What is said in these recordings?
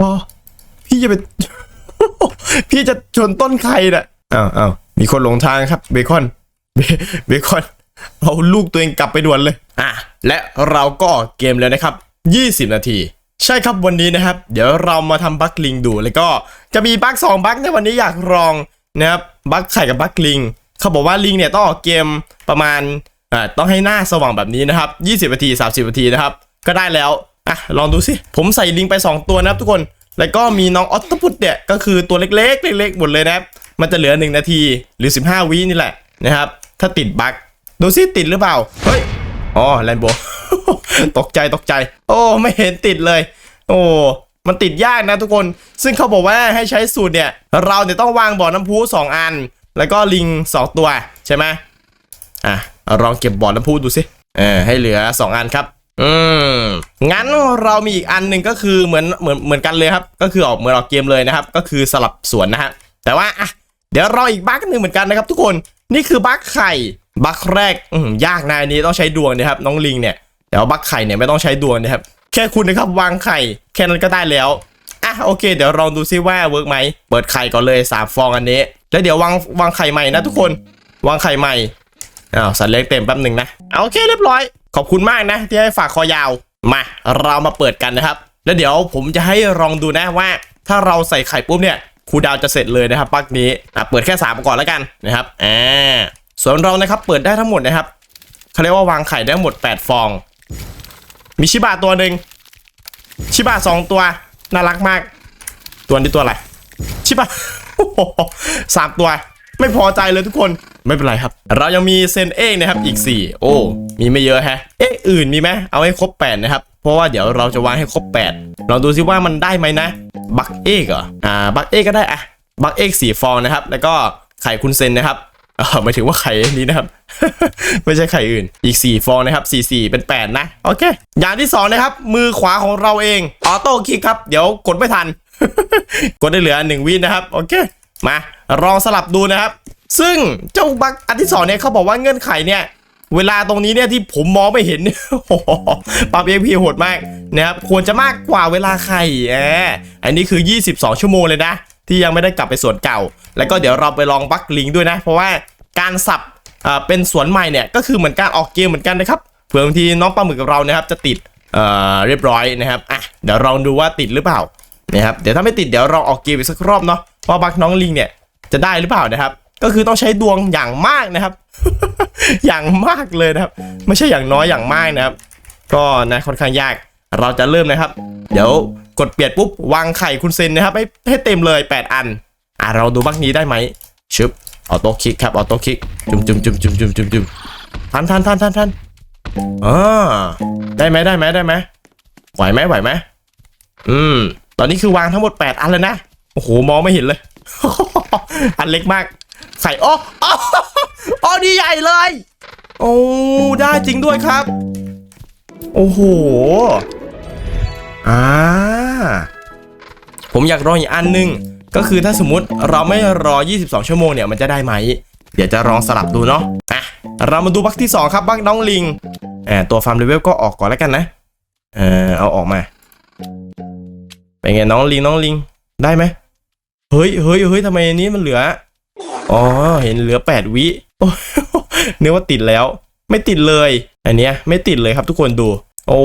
ปอพี่จะไป พี่จะชนต้นไข่น่ะอ้าวอ้าวมีคนหลงทางครับ เบคอนเบเบคอน เอาลูกตัวเองกลับไปด่วนเลย อะ และเราก็ออกเกมแล้วนะครับ 20 นาที ใช่ครับวันนี้นะครับ เดี๋ยวเรามาทำบัคลิงดู แล้วก็จะมีบัคสองบัคในวันนี้อยากลองนะครับ บัคไข่กับบัคลิง เขาบอกว่าลิงเนี่ยต้องออกเกมประมาณอ่าต้องให้หน้าสว่างแบบนี้นะครับ 20 นาที 30 นาทีนะครับ ก็ได้แล้ว อะลองดูสิ ผมใส่ลิงไป 2 ตัวนะครับทุกคน แล้วก็มีน้องออตโตพุตเนี่ยก็คือตัวเล็กๆ เล็กๆหมดเลยนะครับ มันจะเหลือ 1 นาทีหรือ 15 วินี่แหละนะครับ ถ้าติดบั๊กดูสิติดหรือเปล่า เฮ้ย อ๋อแลนโบตกใจตกใจ โอ้ไม่เห็นติดเลย โอ้มันติดยากนะทุกคน ซึ่งเขาบอกว่าให้ใช้สูตรเนี่ย เราเนี่ยต้องวางบ่อน้ำพุ2อัน แล้วก็ลิง 2 ตัวใช่ไหมอะลองเก็บบ่อน้ำพุดูสิเออให้เหลือ 2 อันครับ อืมงั้นเรามีอีกอันหนึ่งก็คือเหมือนเหมือนเหมือนกันเลยครับ ก็คือออกเหมือนออกเกมเลยนะครับ ก็คือสลับสวนนะฮะแต่ว่าอะเดี๋ยวราอีกบั๊กหนึ่งเหมือนกันนะครับ ทุกคนนี่คือบั๊กไข่บั๊กแรกอืมยากนะอันนี้ต้องใช้ดวงนะครับ น้องลิงเนี่ยแต่ว่าบั๊กไข่เนี่ยไม่ต้องใช้ดวงนะครับ แค่คุณนะครับวางไข่แค่นั้นก็ได้แล้วอะโอเค เดี๋ยวลองดูซิว่าเวิร์กไหมเปิดไข่ก่อนเลยสามฟองอันนี้ แล้วเดี๋ยววางวางไข่ใหม่นะทุกคน วางไข่ใหม่อ้าวสัตว์เลี้ยงเต็มแป๊บหนึ่งนะเอาโอเคเรียบร้อย ขอบคุณมากนะ ที่ให้ฝากคอยาว มาเรามาเปิดกันนะครับ แล้วเดี๋ยวผมจะให้ลองดูนะว่า ถ้าเราใส่ไข่ปุ๊บเนี่ยครูดาวจะเสร็จเลยนะครับปักนี้อะเปิดแค่3ก่อนแล้วกันนะครับอ่าส่วนเรานะครับเปิดได้ทั้งหมดนะครับเขาเรียกว่าวางไข่ได้หมด 8 ฟอง มีชิบะตัวหนึ่งชิบะสองตัวน่ารักมาก ตัวนี้ตัวอะไรชิบะสามตัว ไม่พอใจเลยทุกคน ไม่เป็นไรครับ เรายังมีเซนเอกนะครับอีก 4 โอ้ มีไม่เยอะแฮะ เอ๊ะอื่นมีไหมเอาให้ครบ 8 นะครับ เพราะว่าเดี๋ยวเราจะวางให้ครบ8ลองดูซิว่ามันได้ไหมนะ บักเอกเหรอ อ่า บักเอกก็ได้อะบักเอกสี่ฟองนะครับ แล้วก็ไข่คุณเซนนะครับเออหมายถึงว่าไข่นี้นะครับ ไม่ใช่ไข่อื่นอีก 4 ฟองนะครับ 4 4 เป็น 8 นะ โอเค อย่างที่ 2 นะครับ มือขวาของเราเอง ออโต้คลิกครับ เดี๋ยวกดไม่ทัน กดได้เหลือ 1 วินะครับ โอเค มาลองสลับดูนะครับ ซึ่งเจ้าบักอันที่สองเนี่ยเขาบอกว่าเงื่อนไขเนี่ยเวลาตรงนี้เนี่ยที่ผมมองไม่เห็นเนี่ยโอ้โหปรับเอพีโหดมากนะครับควรจะมากกว่าเวลาใครแอบอันนี้คือ 22 ชั่วโมงเลยนะ ที่ยังไม่ได้กลับไปสวนเก่า แล้วก็เดี๋ยวเราไปลองบักลิงด้วยนะ เพราะว่าการสับอ่าเป็นสวนใหม่เนี่ยก็คือเหมือนการออกเกมเหมือนกันนะครับเผื่อบางทีน้องปลาหมึกกับเรานะครับจะติดเอ่อเรียบร้อยนะครับอะเดี๋ยวลองดูว่าติดหรือเปล่านะครับเดี๋ยวถ้าไม่ติดเดี๋ยวเราออกเกมอีกสักรอบเนาะว่าบักน้องลิงเนี่ยจะได้หรือเปล่านะครับ ก็คือต้องใช้ดวงอย่างมากนะครับ อย่างมากเลยนะครับ ไม่ใช่อย่างน้อยอย่างมากนะครับ ก็นะค่อนข้างยาก เราจะเริ่มนะครับ เดี๋ยวกดเปลี่ยนปุ๊บวางไข่คุณเซนนะครับให้ให้เต็มเลย 8 อัน อะเราดูบักนี้ได้ไหมชึบออโต้คลิกครับออโต้คลิกจุ่มจุ่มจุ่มจุ่มจุ่มจุ่มจุ่มทันทันทันทันทันอ่าได้ไหมได้ไหมได้ไหมไหวไหมไหวไหมอืม ตอนนี้คือวางทั้งหมด 8 อันเลยนะ โอ้โห มองไม่เห็นเลย อันเล็กมาก ไข่โอ้โอ้โอ้ดีใหญ่เลย โอ้ได้จริงด้วยครับ โอ้โหอ่าผมอยากรออีกอันหนึง ก็คือถ้าสมมติเราไม่รอ 22 ชั่วโมงเนี่ยมันจะได้ไหม เดี๋ยวจะลองสลับดูเนาะอะเรามาดูบักที่ 2 ครับบักน้องลิงอ่าตัวฟาร์มเลเวลก็ออกก่อนแล้วกันนะเออเอาออกมาเป็นไงน้องลิงน้องลิงได้ไหมเฮ้ยเฮ้ยเฮ้ยทำไมอันนี้มันเหลือ อ๋อ เห็นเหลือ 8 วิโอ้ยนึกว่าติดแล้ว ไม่ติดเลย อันเนี้ยไม่ติดเลยครับทุกคนดู โอ้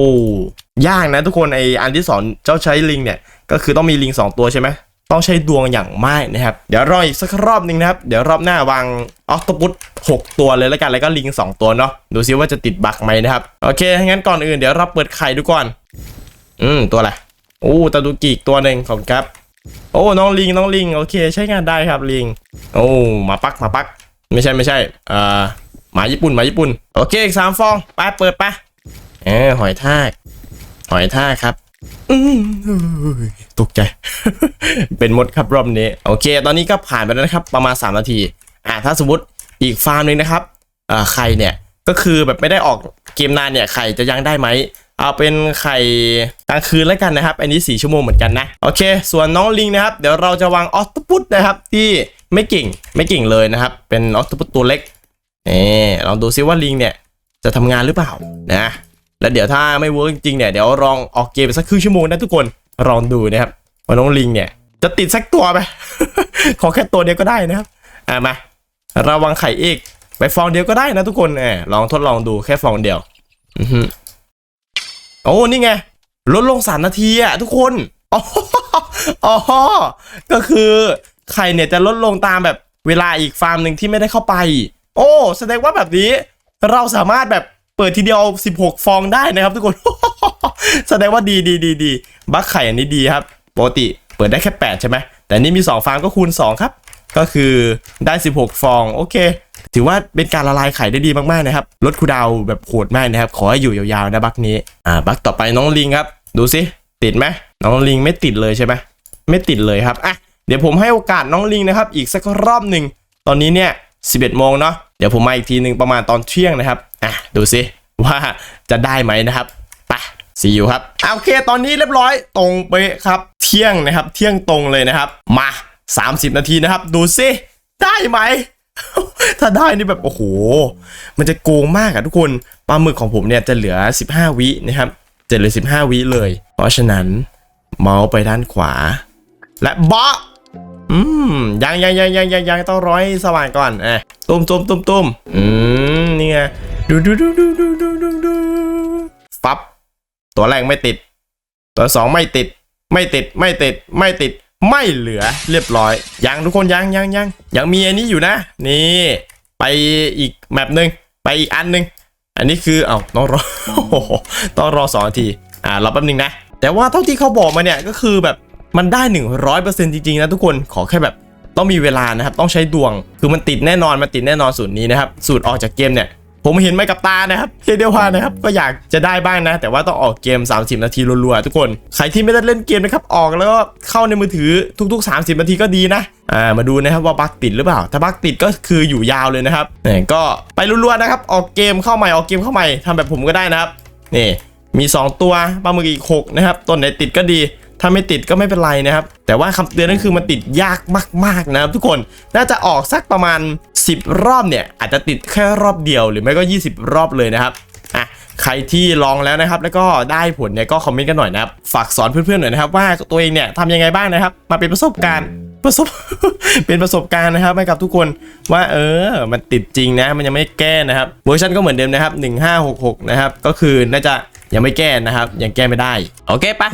ยากนะทุกคนไออันที่สอนเจ้าใช้ลิงเนี่ย ก็คือต้องมีลิง 2 ตัวใช่ไหมต้องใช้ดวงอย่างมากนะครับ เดี๋ยวรออีกสักรอบหนึ่งนะครับ เดี๋ยวรอบหน้าวางออคโตปุส6ตัวเลยแล้วกัน แล้วก็ลิง 2 ตัวเนาะ ดูซิว่าจะติดบั๊กไหมนะครับ โอเค งั้นก่อนอื่นเดี๋ยวเราเปิดไข่ดูก่อน อืม ตัวอะไรโอ้ตาดูกีกตัวหนึ่งของครับ โอ้น้องลิงน้องลิงโอเค ใช้งานได้ครับลิง โอ้มาปักมาปัก ไม่ใช่ไม่ใช่อ่าหมาญี่ปุ่นหมาญี่ปุ่น โอเคอีกสามฟองไปเปิดไปเออหอยทากหอยทากครับอืมเอ้ยตกใจ เป็นมดครับรอบนี้ โอเค ตอนนี้ก็ผ่านไปแล้วนะครับ ประมาณ 3 นาที อ่าถ้าสมมติอีกฟาร์มหนึงนะครับอ่าไข่เนี่ยก็คือแบบไม่ได้ออกเกมนานเนี่ยไข่จะยังได้ไหม เอาเป็นไข่กลางคืนแล้วกันนะครับ อันนี้ 4 ชั่วโมงเหมือนกันนะ โอเค ส่วนน้องลิงนะครับ เดี๋ยวเราจะวางออ t ต p ปุตนะครับ ที่ไม่เก่งไม่เก่งเลยนะครับ เป็นออ t ต p ปุตตัวเล็กนี่ลองดูซิว่าลิงเนี่ยจะทำงานหรือเปล่านะแล้วเดี๋ยวถ้าไม่เวิร์กจริงๆเนี่ยเดี๋ยวลองออกเกมสักครึ่งชั่วโมงนะทุกคนลองดูนะครับว่าน้องลิงเนี่ยจะติดสักตัวไหมขอแค่ตัวเดียวก็ได้นะครับอะมาระวังไข่เอกไปฟองเดียวก็ได้นะทุกคนแอบลองทดลองดูแค่ฟองเดียว อือฮึ โอ้นี่ไงลดลงสามนาทีอะทุกคนอ๋ออ๋อก็คือไข่เนี่ยจะลดลงตามแบบเวลาอีกฟาร์มหนึ่งที่ไม่ได้เข้าไป โอ้ แสดงว่าแบบนี้เราสามารถแบบเปิดทีเดียว 16 ฟองได้นะครับทุกคน แสดงว่าดีดีดีดีบัคไข่อันนี้ดีครับปกติเปิดได้แค่ 8 ใช่ไหมแต่นี่มี 2 ฟาร์มก็คูณ 2 ครับ ก็คือได้ 16 ฟอง โอเค ถือว่าเป็นการละลายไข่ได้ดีมากๆนะครับลดคูดาวแบบโหดมากนะครับ ขอให้อยู่ยาวๆนะบัคนี้อ่าบัคต่อไปน้องลิงครับ ดูสิติดไหมน้องลิงไม่ติดเลยใช่ไหมไม่ติดเลยครับอะเดี๋ยวผมให้โอกาสน้องลิงนะครับ อีกสักรอบหนึ่งตอนนี้เนี่ย11โมงเนาะเดี๋ยวผมมาอีกทีหนึ่งประมาณตอนเที่ยงนะครับอะดูสิว่าจะได้ไหมนะครับไปซีอยู่ครับโอเคตอนนี้เรียบร้อยตรงไปครับ เที่ยงนะครับเที่ยงตรงเลยนะครับ มา 30 นาทีนะครับ ดูสิได้ไหม ถ้าได้นี่แบบโอ้โห มันจะโกงมากอะทุกคนปลาหมึกของผมเนี่ยจะเหลือ 15 วินะครับจะเหลือ 15 วิเลย เพราะฉะนั้นเมาส์ไปด้านขวา และบาะอืมยังยังยังยังยังยังต้องร้อยสว่างก่อนอะตุ้มตุ้มตุ้มตุ้มอืมนี่ไงดูดูดูดูดูดูดูดูฟับ ตัวแรกไม่ติด ตัวสองไม่ติด ไม่ติดไม่ติดไม่ติด ไม่เหลือเรียบร้อย ยังทุกคนยังยังยังยังมีอันนี้อยู่นะ นี่ ไปอีกแมปหนึ่งไปอีกอันหนึ่งอันนี้คือเอาต้องรอต้องรอสองนาทีอ่ารอแป๊บหนึงนะ แต่ว่าเท่าที่เขาบอกมาเนี่ยก็คือแบบมันได้ 100%จริงๆนะทุกคนขอแค่แบบต้องมีเวลานะครับ ต้องใช้ดวง คือมันติดแน่นอน มันติดแน่นอนสูตรนี้นะครับ สูตรออกจากเกมเนี่ย ผมเห็นมากับตานะครับเรียกได้ว่านะครับก็อยากจะได้บ้างนะ แต่ว่าต้องออกเกม 30 นาทีรัวๆทุกคนใครที่ไม่ได้เล่นเกมนะครับออกแล้วก็เข้าในมือถือทุก ๆ 30 นาทีก็ดีนะอ่ามาดูนะครับว่าบั๊กติดหรือเปล่า ถ้าบั๊กติดก็คืออยู่ยาวเลยนะครับเนี่ยก็ไปรัวๆนะครับออกเกมเข้าใหม่ออกเกมเข้าใหม่ทำแบบผมก็ได้นะครับนี่มี 2 ตัวปลาหมึกอีก6นะครับต้นไหนติดก็ดี ถ้าไม่ติดก็ไม่เป็นไรนะครับ แต่ว่าคำเตือนนั่นคือมันติดยากมากๆนะครับทุกคนน่าจะออกสักประมาณ 10 รอบเนี่ย อาจจะติดแค่รอบเดียวหรือไม่ก็ 20 รอบเลยนะครับอะใครที่ลองแล้วนะครับ แล้วก็ได้ผลเนี่ยก็คอมเมนต์กันหน่อยนะครับ ฝากสอนเพื่อนๆหน่อยนะครับว่าตัวเองเนี่ยทำยังไงบ้างนะครับ มาเป็นประสบการณ์ประสบเป็นประสบการณ์นะครับให้กับทุกคนว่าเออ มันติดจริงนะ มันยังไม่แก้นะครับเวอร์ชันก็เหมือนเดิมนะครับ 1566 นะครับ ก็คือน่าจะยังไม่แก้นะครับ ยังแก้ไม่ได้ โอเคปะ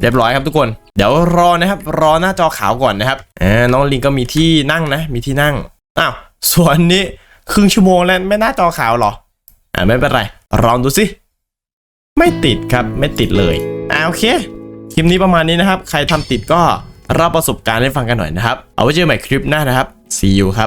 เรียบร้อยครับทุกคน เดี๋ยวรอนะครับ รอหน้าจอขาวก่อนนะครับอ่าน้องลิงก็มีที่นั่งนะ มีที่นั่งอ้าวส่วนนี้ครึ่งชั่วโมงแล้วไม่หน้าจอขาวหรออ่าไม่เป็นไรลองดูสิไม่ติดครับไม่ติดเลยอ่าโอเคคลิปนี้ประมาณนี้นะครับ ใครทำติดก็รับประสบการณ์ให้ฟังกันหน่อยนะครับ เอาไว้เจอใหม่คลิปหน้านะครับ see you ครับ